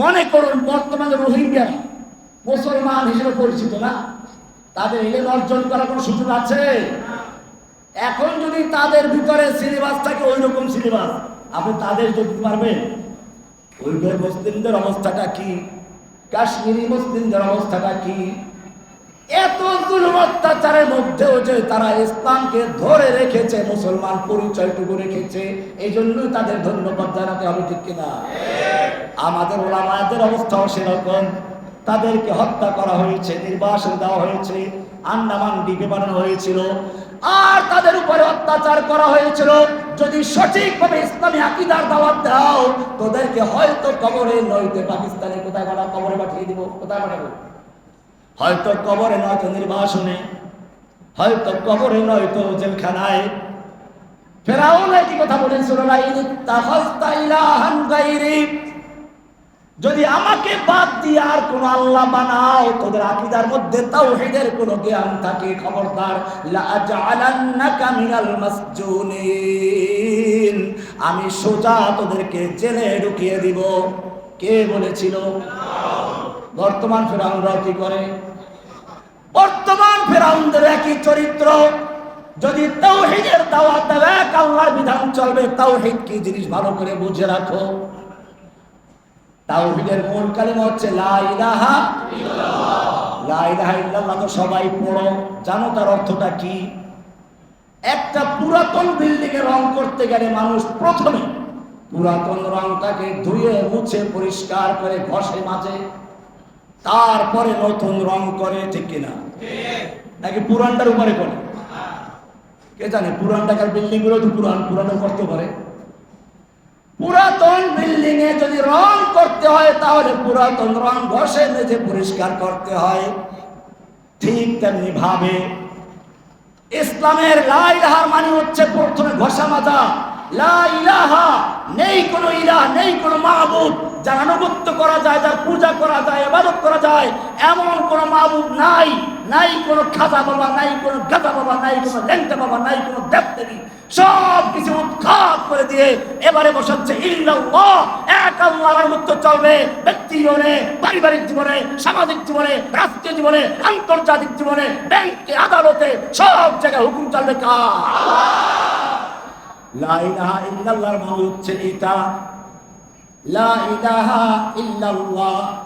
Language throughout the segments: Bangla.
মনে করুন, বর্তমানে রোহিঙ্গা, মুসলমান হিসেবে পরিচিত না, তাদের ইলেম অর্জন করার কোনো সুযোগ আছে? এখন যদি তাদের ভিতরে সিলেবাস থাকে ওই রকম সিলেবাস। আপনি তাদের যদি পারবেন উইঘুর মুসলিমদের অবস্থাটা কি? কাশ্মীরি মুসলিমদের অবস্থাটা কি? এত জুলুম অত্যাচারের মধ্যেও যে তারা ইসলামকে ধরে রেখেছে, মুসলমান পরিচয়টুকু রেখেছে এই জন্যই তাদের ধন্যবাদ জানাতে হবে, ঠিক কিনা? আমাদের ওলামায়াদের অবস্থাও সেরকম। তাদেরকে হত্যা করা হয়েছে, নির্বাসন দেওয়া হয়েছে, আন্দামান দ্বীপে বানানো হয়েছিল। আর তাদের উপরে অত্যাচার করা হয়েছিল। যদি সঠিকভাবে ইসলামী আকিদার দাওয়াত দাও, তোদেরকে হয়তো কবরে নইতে পাকিস্তানে কোথায় গলা কবরে পাঠিয়ে দিব, কোথায় পাঠাবো হয়তো কবরে নয়তো নির্বাসনে, হয়তো কবরে নয়তো জেলখানায়। ফেরাউন একই কথা বলেছিল না ইলাহান গায়রি যদি আমাকে বাদ দিয়ে আর কোন আল্লাহ বানাও, তোদের আকিদার মধ্যে তাওহীদের কোন জ্ঞান থাকে, খবরদার। আমি সোজা তোদেরকে জেলে ঢুকিয়ে দিব। কে বলেছিল? বর্তমান ফেরাউনরাও কি করে? বর্তমান ফেরাউনদের একই চরিত্র। যদি তাওহীদের দাওয়াত দেবে আল্লাহর বিধান চলবে তাও কি জিনিস ভালো করে বুঝে রাখো। তাওহীদের মূল কালিমা হচ্ছে লা ইলাহা লা ইলাহা ইল্লাল্লাহ তো সবাই পড়ো, জানো তার অর্থটা কি? একটা পুরাতন বিল্ডিং এ রং করতে গেলে মানুষ প্রথমে পুরাতন রংটাকে ধুয়ে, মুছে, পরিষ্কার করে ঘষে, মাজে। তারপরে নতুন রং করে, ঠিক কিনা? নাকি পুরানটার উপরে করে? কে জানে পুরান ঢাকার বিল্ডিংগুলো তো পুরান পুরানো করতে পারে পুরাতন বিল্ডিং এ যদি রং করতে হয়, তাহলে পুরাতন রং ঘষে মেঝে পরিষ্কার করতে হয়। ঠিক তেমনি ভাবে ইসলামের লা ইলাহার মানে হচ্ছে প্রথমে ঘষা মাজা। লা ইলাহা, নেই কোনো ইলাহ, নেই কোনো মাহবুব যার আনুগত্য করা যায়, যার পূজা করা যায়, ইবাদত করা যায়, এমন কোনো মাহবুব নাই। নাই কোনো খাজা বাবা, নাই কোনো গাদা বাবা, নাই কোনো লেংটা বাবা, নাই কোনো দেবদেবী। সব কিছু উৎখাত করে দিয়ে এবারে বসাচ্ছে, ইল্লাল্লাহ, এক আল্লাহর আনুগত্য চলবে ব্যক্তি জীবনে, পারিবারিক জীবনে, সামাজিক জীবনে, রাষ্ট্রীয় জীবনে, আন্তর্জাতিক জীবনে, ব্যাংকে, আদালতে, সব জায়গায় হুকুম চলবে কার? লা ইলাহা ইল্লাল্লাহর হচ্ছে এটা। লা ইলাহা ইল্লাল্লাহ।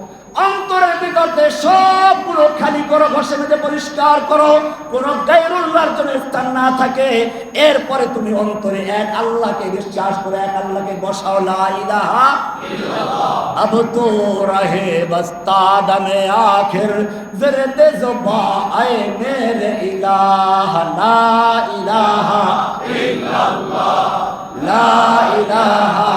অন্তরের বিকল্পে সবগুলো খালি করো, ঘষে মেঝে পরিষ্কার করো। কোন গায়রুল্লাহর জন্য স্থান না থাকে। এরপরে তুমি অন্তরে এক আল্লাহকে বিশ্বাস করে, এক আল্লাহকে বসাও, লা ইলাহা আব তো রহে বস্তা দমে আখির জবা আয়ে মেরে ইলাহ, লা ইলাহা ইল্লাল্লাহ। লা ইলাহা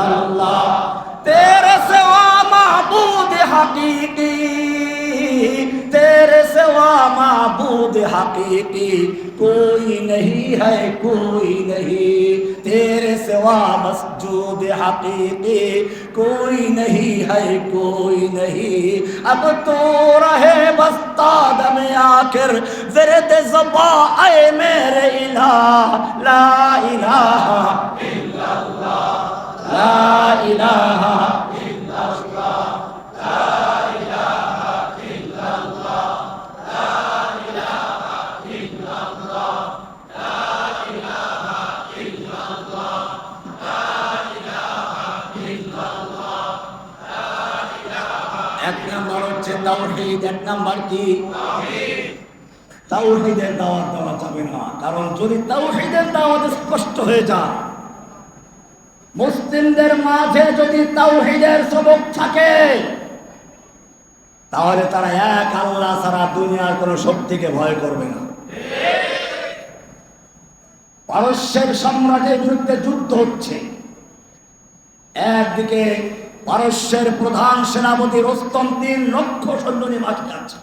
इल्लल्लाह तेरे सिवा माबूद हकीकी तेरे सिवा माबूद हकीकी कोई नहीं है कोई नहीं तेरे सिवा मसजूद हकीकी कोई नहीं है कोई नहीं अब तो रहे बस्ता दम आखिर जरद जबा आए मेरे इलाह ला লা ইলাহা ইল্লাল্লাহ। লা ইলাহা ইল্লাল্লাহ লা এক নম্বর হচ্ছে তাওহীদ, এক নম্বর কি? তাওহীদ তাওহীদের দাওয়াত দেওয়া যাবে না, কারণ যদি তাওহীদের দাওয়াত স্পষ্ট হয়ে যায় মুসলিমদের মাঝে যদি তাওহীদের সবক থাকে, তাহলে তারা এক আল্লাহ ছাড়া দুনিয়ার কোনো শক্তিকে ভয় করবে না। পারস্যের সম্রাটের বিরুদ্ধে যুদ্ধ হচ্ছে। একদিকে পারস্যের প্রধান সেনাপতি রোস্তম তিন লক্ষ সৈন্য নিয়ে মাঠে আছে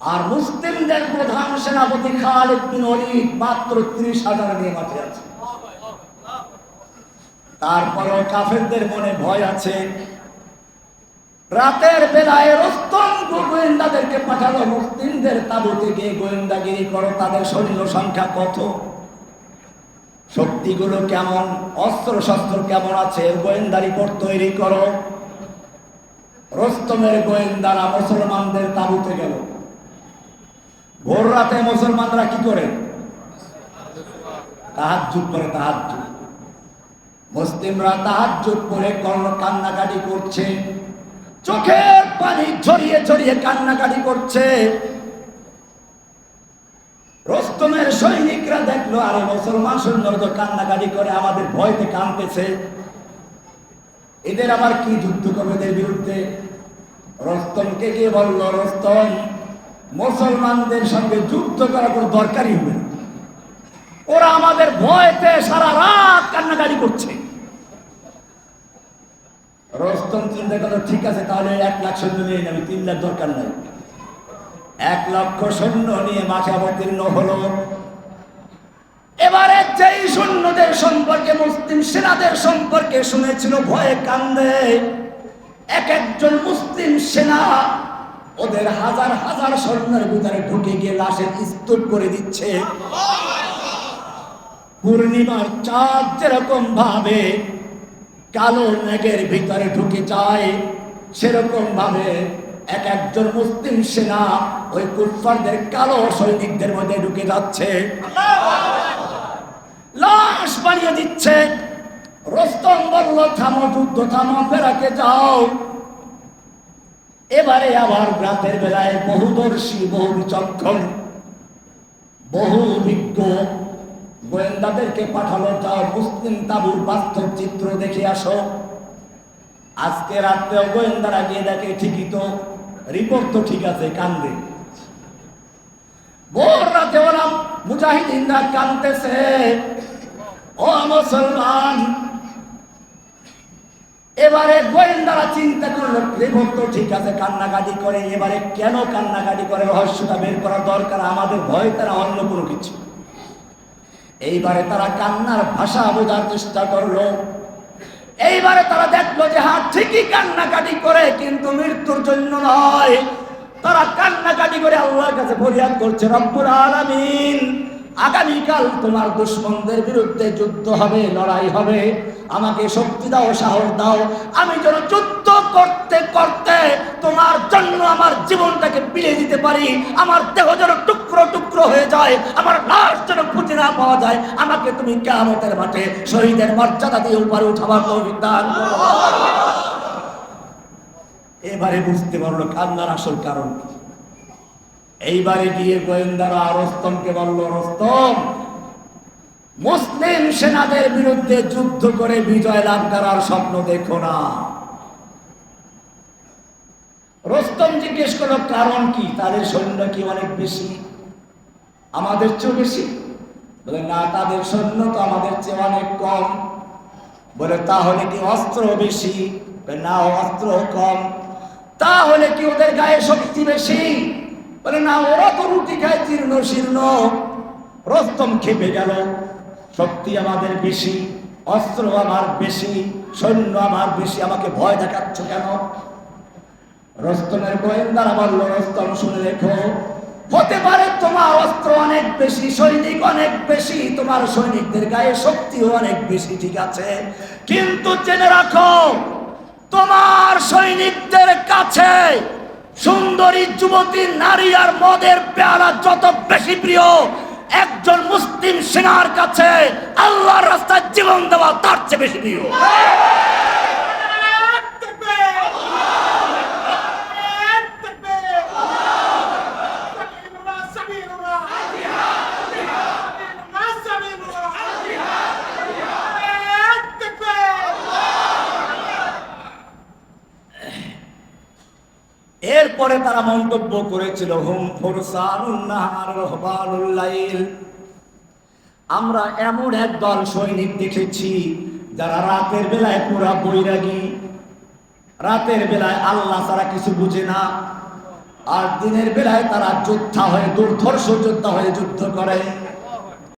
আর মুসলিমদের প্রধান সেনাপতি খালিদ বিন ওয়ালিদ মাত্র ত্রিশ হাজার নিয়ে মাঠে আছে তারপরও কাফেরদের মনে ভয় আছে। রাতের বেলায় রস্তম গোয়েন্দাদেরকে পাঠালো মুসলিমদের তাবুতে গিয়ে গোয়েন্দাগিরি করো, তাদের সৈন্য সংখ্যা কত? শক্তিগুলো কেমন? অস্ত্র শস্ত্র কেমন আছে? গোয়েন্দা রিপোর্ট তৈরি করো। রস্তমের গোয়েন্দারা মুসলমানদের তাবুতে গেল। ভোর রাতে মুসলমানরা কি করে? তাহাজ্জুদ করে তাহাজ্জুদ। মুসলিমরা তাহার তাহাজ্জুদ করে কর্ণ কান্নাকাটি করছে। চোখের পানি ছড়িয়ে ছড়িয়ে কান্নাকাটি করছে। রস্তমের সৈনিকরা দেখল, আরে মুসলমান সৈন্যরা তো কান্নাকাটি করে, আমাদের ভয়তে কাঁদতেছে। এদের আবার কি যুদ্ধ করবে এদের বিরুদ্ধে? রস্তমকে গিয়ে বলল, রস্তম, মুসলমানদের সঙ্গে যুদ্ধ করা কোনো দরকারই হবে ওরা আমাদের ভয়তে সারা রাত কান্নাকাটি করছে। রস্তম চিন্তা করল, ঠিক আছে, তাহলে এক লাখ সৈন্য নিয়ে নেবে তিন লাখ দরকার নাই। এক লক্ষ সৈন্য নিয়ে মাঠে অবতীর্ণ হলো। এবারে যেই সৈন্যদের সম্পর্কে, মুসলিম সেনাদের সম্পর্কে শুনেছিল, ভয়ে কান্দে। এক একজন মুসলিম সেনা ওদের হাজার হাজার সৈন্যের ভিতরে ঢুকে গিয়ে লাশের স্তূপ করে দিচ্ছে। পূর্ণিমার চাঁদ যেরকম ভাবে কালো মেঘের ভিতরে ঢুকে যায়। সেরকম ভাবে এক একজন মুসলিম সেনা ওই কুফারদের কালো সৈনিকদের মধ্যে ঢুকে যাচ্ছে। লাশ বানিয়ে দিচ্ছে। রস্তম বলল, থামো, যুদ্ধ থামো ফেরাকে যাও। এবারে আবার রাতের বেলায় বহুদর্শী, বহু বিচক্ষণ, বহু অভিজ্ঞ গোয়েন্দাদেরকে পাঠালো, যাও মুসলিম তাবুর বাস্তব চিত্র দেখে আসো। আজকে রাত্রেও গোয়েন্দারা গিয়ে দেখে, ঠিকই তো রিপোর্ট তো ঠিক আছে, কান্দে। ভোর রাতে ওরা মুজাহিদিনরা কানতেছে ও মুসলমান, এবারে গোয়েন্দারা চিন্তা করল রিপোর্ট তো ঠিক আছে, কান্নাকাটি করে, এবারে কেন কান্নাকাটি করে, রহস্যটা বের করা দরকার? আমাদের ভয়, তারা অন্য কোনো কিছু। এইবারে তারা কান্নার ভাষা বোঝার চেষ্টা করল। এইবারে তারা দেখল যে হ্যাঁ ঠিকই কান্নাকাটি করে, কিন্তু মৃত্যুর জন্য নয়। তারা কান্নাকাটি করে আল্লাহর কাছে ফরিয়াদ করছে, রব্বুল আলামিন, আগামীকাল তোমার দুশ্মনদের বিরুদ্ধে যুদ্ধ হবে, লড়াই হবে। আমাকে শক্তি দাও, সাহস দাও। আমি যেন যুদ্ধ করতে করতে তোমার জন্য আমার জীবনটাকে বিলিয়ে দিতে পারি। আমার দেহ যেন টুকরো টুকরো হয়ে যায়, আমার লাশ যেন খুঁজে না পাওয়া যায়। আমাকে তুমি কেমতের মাঠে শহীদের মর্যাদা দিয়ে উপরে উঠাবার দান এবারে বুঝতে পারল কান্নার আসল কারণ কি। এইবারে গিয়ে গোয়েন্দারা রস্তমকে বলল রস্তম মুসলিম সেনাদের বিরুদ্ধে যুদ্ধ করে বিজয় লাভ করার স্বপ্ন দেখো না। রস্তম জিজ্ঞেস করল, কারণ কি? তাদের সৈন্য কি অনেক বেশি? আমাদের চেয়ে বেশি? বলে, না, তাদের সৈন্য তো আমাদের চেয়ে অনেক কম। বলে, তাহলে কি অস্ত্র বেশি? না, অস্ত্র কম। তাহলে কি ওদের গায়ে শক্তি বেশি? বলে, না, ওরা তো রুটি খায় জীর্ণ শীর্ণ। রস্তম খেপে গেল, শক্তি আমাদের বেশি, অস্ত্র আমার বেশি, সৈন্য আমার বেশি, আমাকে ভয় দেখাচ্ছ কেন? রস্তমের গোয়েন্দারা বলল রস্তম শুনে রেখো হতে পারে তোমার অস্ত্র অনেক বেশি, সৈনিক অনেক বেশি, তোমার সৈনিকদের গায়ে শক্তিও অনেক বেশি, ঠিক আছে? কিন্তু জেনে রাখো, তোমার সৈনিকদের কাছে সুন্দরী যুবতী নারী আর মদের পেয়ালা যত বেশি প্রিয়, একজন মুসলিম সেনার কাছে আল্লাহর রাস্তায় জীবন দেওয়া তার চেয়ে বেশি প্রিয়। তারা মন্তব্য করেছিল, হুম আমরা এমন এক দল সৈনিক দেখেছি, যারা রাতের বেলায় পুরা বৈরাগী। রাতের বেলায় আল্লাহ তারা কিছু বুঝে না, আর দিনের বেলায় তারা যোদ্ধা হয়ে, দুর্ধর্ষ যোদ্ধা হয়ে যুদ্ধ করে।